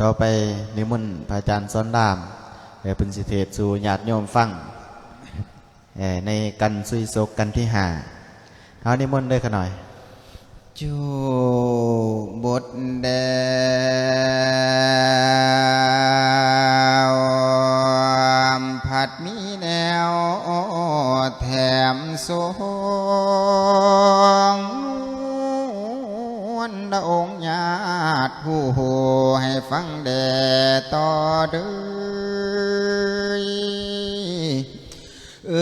ต่อไปนิมนต์พระอาจารย์สอนรามเพื่อเป็นสิเทศสู่ญาติโยมฟังในกันสุยศกกันที่หาเอานิมนต์ด้วยกันหน่อยจูบทแดวผัดมีแนวแถมสง วนดาองค์ญาติผู้ให้ฟังแด่ต่อเด้อเอ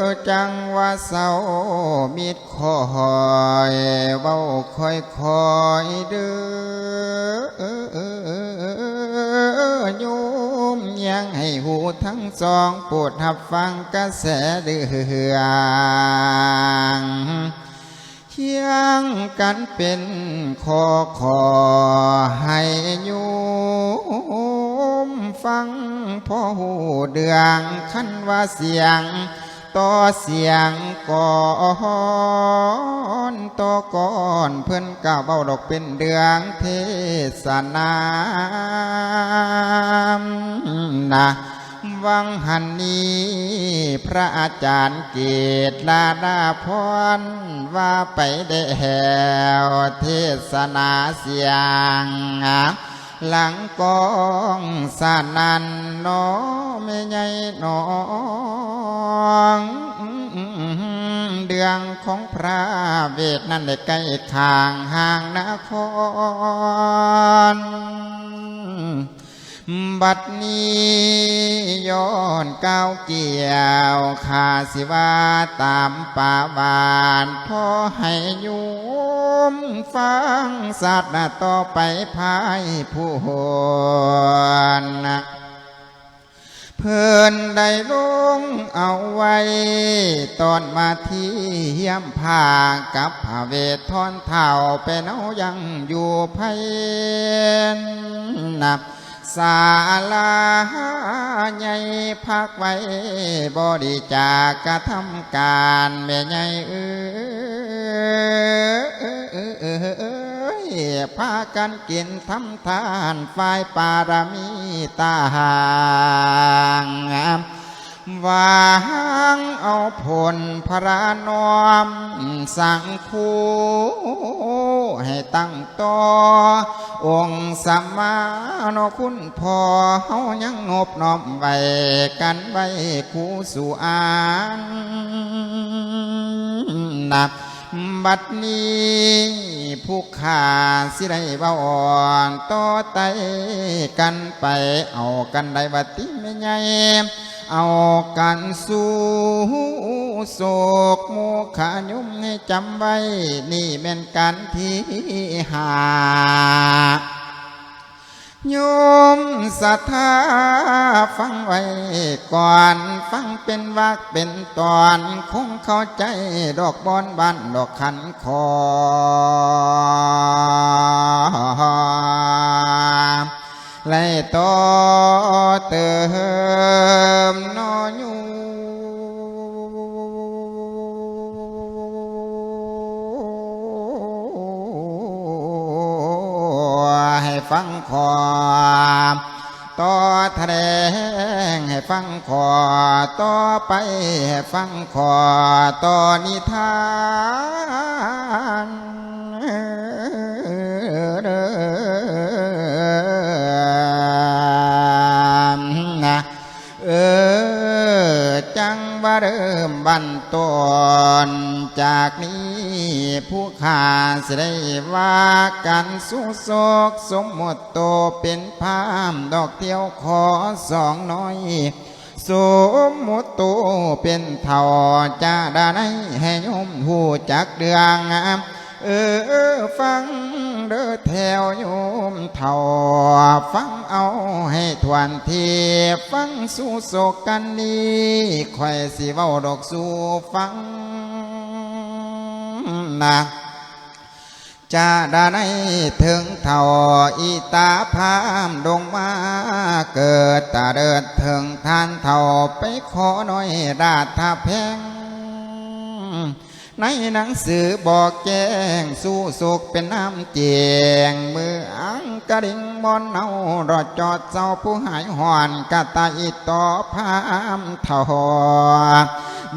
อจังว่าเศร้ามิด คียงกันเป็นคอคอให้โยมฟังพ่อหูเดืองคันว่าเสียง ต่อเสียงก่อนต่อก่อนเพื่อนก้าวเบาดอกเป็นเดืองเทศนานะ วังหันนี้ พระอาจารย์เกตลาดาพรว่าไปได้แหวเทศนาเสียงหลังกองสานันน้อไม่ใหญ่น้องเดืองของพระเวทนั่นได้ใกล้ทางห่างนคร บัดนี้ย้อนก้าวเกี่ยวขาสิว่าตามป่าบานพ่อให้โยมฟังสัตว์ต่อไปภายผู้หนเพื่อนได้ลงเอาไว้ ตอนมาที่เยี่ยมผากับพระเวททอนเท่าเป็นเอายังอยู่ไพนนับ ศาลาใหญ่พักไว้บริจากกระทำการแม่ใหญ่เอ้ยพากันกินทำทานฝ่ายปารมีตาหางวา งเอาผลพระนอม สังคูให้ตั้งต่อ องค์สัมมาโนคุณพอเฮายังงบน้อมไว้กันไว้คู่สู่อานนับบัดนี้ผู้ขาสิได้เบาอ่อนต่อไตกันไปเอากันได้บัดติไม่ใหญ่ เอากันสู่โศกโมขายุมให้จำไว้ นี่เป็นการที่หาโยมศรัทธาฟังไว้ก่อนฟังเป็นวักเป็นตอนคงเข้าใจดอกบอนบานดอกขันคอไล่ต่อ ต่อนิทานนะเออจังว่าเริ่มบันต้นจากนี้ผู้ขาสิได้ว่ากันสู้โศกสมหมดโตเป็นพามดอกเที่ยวขอสองน้อย สมมุติโตเป็นเท่าจะดาในให้โยมหูจักเดืองงามเออฟังเด้อแถวโยมเท่าฟังเอาให้ทวนทีฟังสู้โศกกันนี้ค่อยสิเว้าดอกสู่ฟังนะจะได้ในถึงเท่าอีตาพามดงมา เกิดตาเดิดถึงท่านเท่าไปขอหน่อยราดทาแพง ในหนังสือบอกแจ้งสู้สุขเป็นน้ำเจียงมืออังกระดิ่งมอนเอารอจอดเจ้าผู้หายหอนกะตาอีต่อพามทอ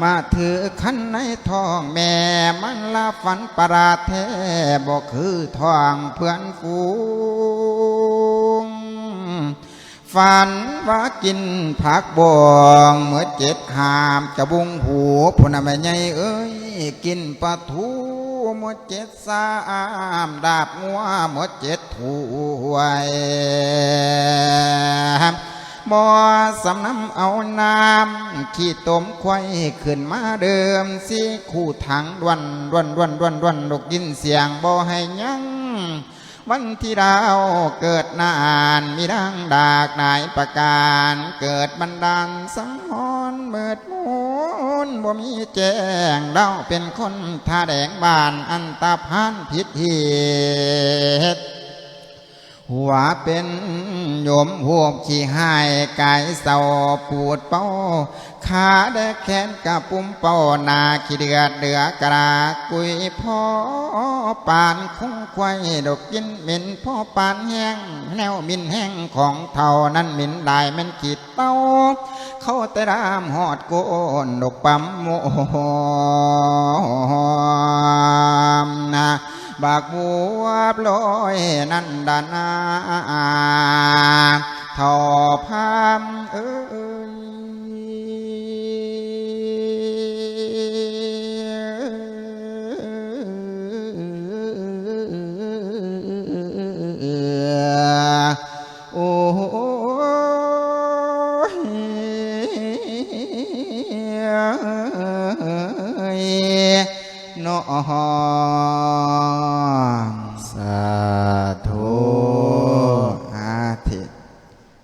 มาถือขันในท้องแม่มันละฝันประหลาดแท้บอกคือทองเพื่อนฟู ฝันว่ากินผักบองเมื่อเจ็ดหามจะบุงหูพุนแม่ใหญ่เอ้ย กินปลาทูเมื่อเจ็ดสามดาบงัวเมื่อเจ็ดถ้วยหมอสำน้ำเอาน้ำขี้ต้มควายขึ้นมาเดิมสิคู่ถังดวนดวนดวนดวนดวนลูกยินเสียงบ่ให้ยัง วันที่ดาเกิดนานมีดังดากนายประการ เกิดบันดาลสังหรณ์เมิดมูนบ่มีแจ้งเล่าเป็นคนท่าแดงบานอันตาพานผิดเหตุหัวเป็นโยมหัวขี้หายกายเศร้าปวดเป้า ขาได้แขนกับปุ่มเป้านาขี้เดือดเดือกระกุยพ่อปานคุ้งควายดกกินเหม็นพ่อปานแห้งแนวมินแห้งของเท่านั้นมินได้แมันขีดเต้า เข้าแต่รามหอดโกนดกปั๊มโมนะบากบัวปลอยนั่นดานาทอพาม น้องสาธุอาเทศ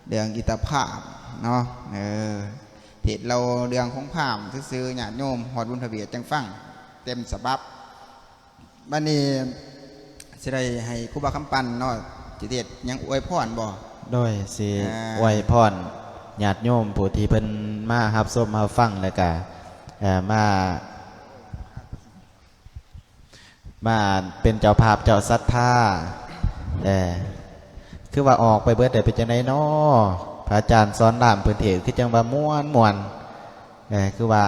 เรื่องอิตาภาพเนาะเออเทศเราเรื่องของภาพซื้อๆญาติโยมหอดบุญทะเบียนจังฟัง เต็มสบับบันนี้สิได้ให้ครูบาคำปันเนาะจิเทศยังอวยพรบ่โดยสิอ่าไวยพรญาติโยมผู้ที่เพิ่นมารับส้มมาฟังแล้วก็เอ่อมา มาเป็นเจ้าภาพเจ้าศรัทธาเออคือว่าออกไปเบิดแต่เป็นจังไดน้อพระอาจารย์สอนรามพิ่นเทศน์คือจังว่าม่วนม่วนเออคือว่า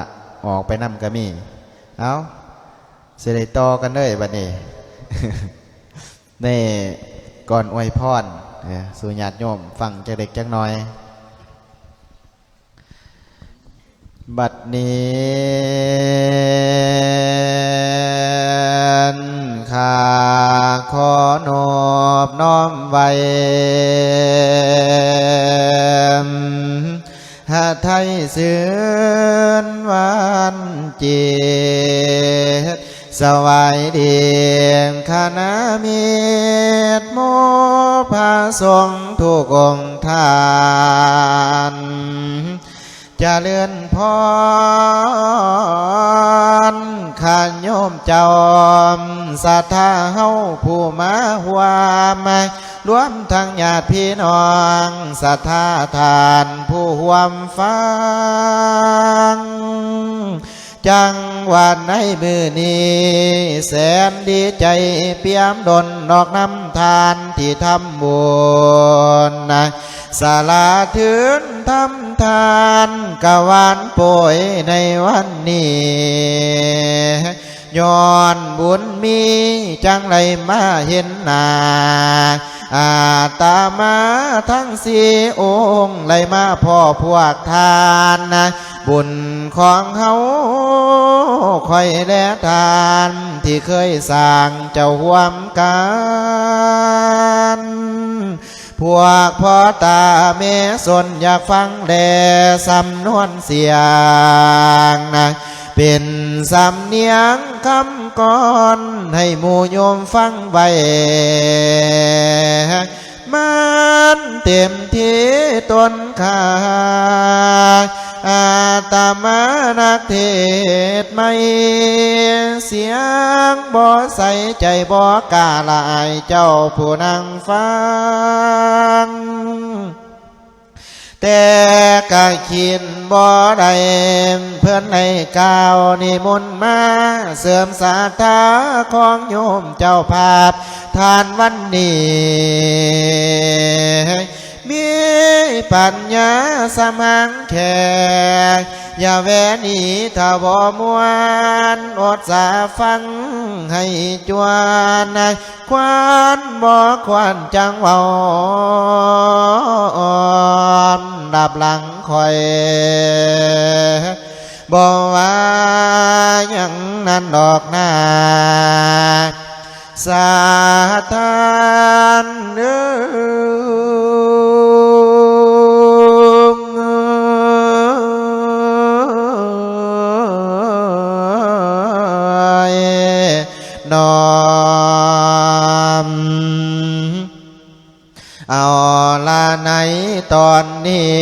ออกไปนำก็มี เอาเสิได้ต่อกันเลยบัดนี้นี่ก่อนอวยพรสู่ญาติโยมฟังจากเด็กจักหน่อย บัดนี้ ขอนอบน้อมไว้หาไทยเสือนวันเจีตสวายเดียงคณะเมียดโมพาทรงทุกองทานจะเลื่อนพร ข้าโยมจอมสัทธาเฮาผู้มาหวามรวมทั้งญาติพี่น้องสัทธาทานผู้หวมฟังจังหวัดในมือนี้แสนดีใจเปียมดนดอกน้ำทานที่ทำบุญนะ สาลาถึนทำทานกะวานป่วยในวันนี้ย้อนบุญมีจังไรมาเห็นหนาอาตามาทั้งสี่องค์เลยมาพ่อพวกทานนะบุญของเฮาคอยแลทานที่เคยสร้างเจ้าหวมกัน พวกพ่อตาเมสนอยากฟังแลสำนวนเสียงนะเป็นสำเนียงคำก่อนให้หมู่โยมฟังไว้มันเต็มที่ต้นขาอาตมานักเท ใจบ่กล้าลายเจ้าผู้นั่งฟัง แต่กะขินบ่ได้เพื่อนในกล่าวนิมนต์มาเสริมศรัทธาของโยมเจ้าภาพ ทานวันนี้มีปัญญาสมังแขก อย่าแวหนีถ้าบ่มวนอดสาฟังให้จวนนะควานบ่ควานจังเว้าดับหลังคอยบอกว่าอย่างนั้นดอกนาสาธานเตอนนี้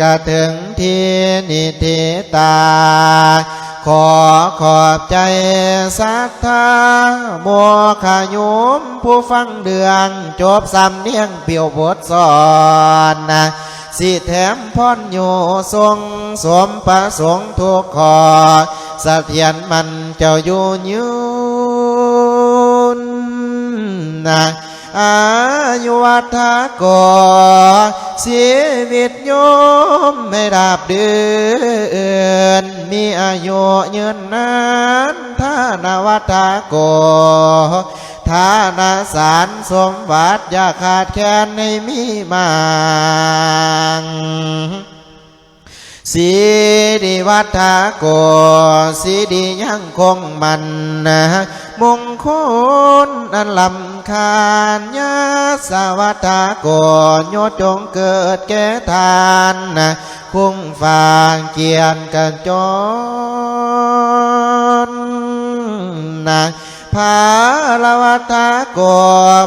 ก็ถึงที่นิติตา ขอขอบใจศรัทธาบัวขยุมผู้ฟังเดืองจบสำเนียงเปียวบทสอนนะสิแถมพรอยู่ทรงสมประสงค์ทุกขอสเสถียรมันเจ้าอยู่ยืนนะอา ยุวัฒโกชีวิตโยมไม่ราบเดือนมีอายุยืนนานท่านวัฒโกทานาสารสมบัติอย่าขาดแคลนในมีมางสีดีวัฒโกสีดียังคงมันนะมงคลอันลำ คาญญาสวัฒโกโยจงเกิดแก่ทานนะคุ้งฟางเกียนกันจรนะภาลวัฒโก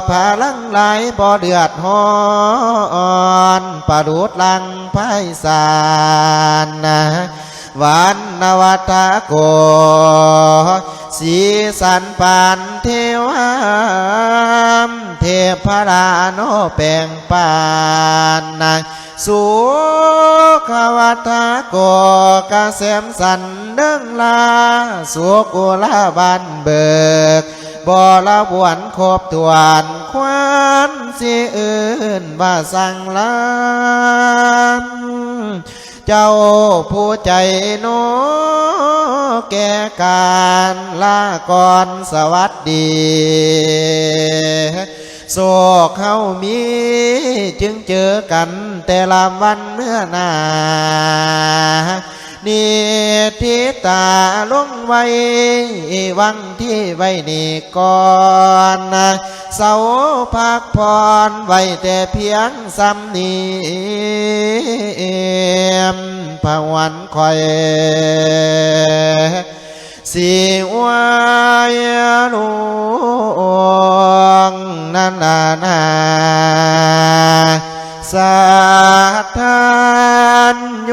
ภาลังไหลบ่เดือดฮ้อนประดุดลังไพศาลนะวันนวัฒโกสีสันปานเทามเทพราโนแปลงปานนะสุขวัฒโกกะเสมสันเดิงลาสุกุลาบันเบิกบ่ละบวนครบตวนควันสิอื่นว่าสั่งลาน เจ้าผู้ใจโนแก่การลาก่อนสวัสดีโศกเขามีจึงเจอกันแต่ละวันเมื่อนานิทิตาลงไว้วังที่ไว้นี่ก่อนนะ เสาพักพรไว้แต่เพียงซ้ำนี้พระวันคอยสิวายลวงนานานาสาธานโย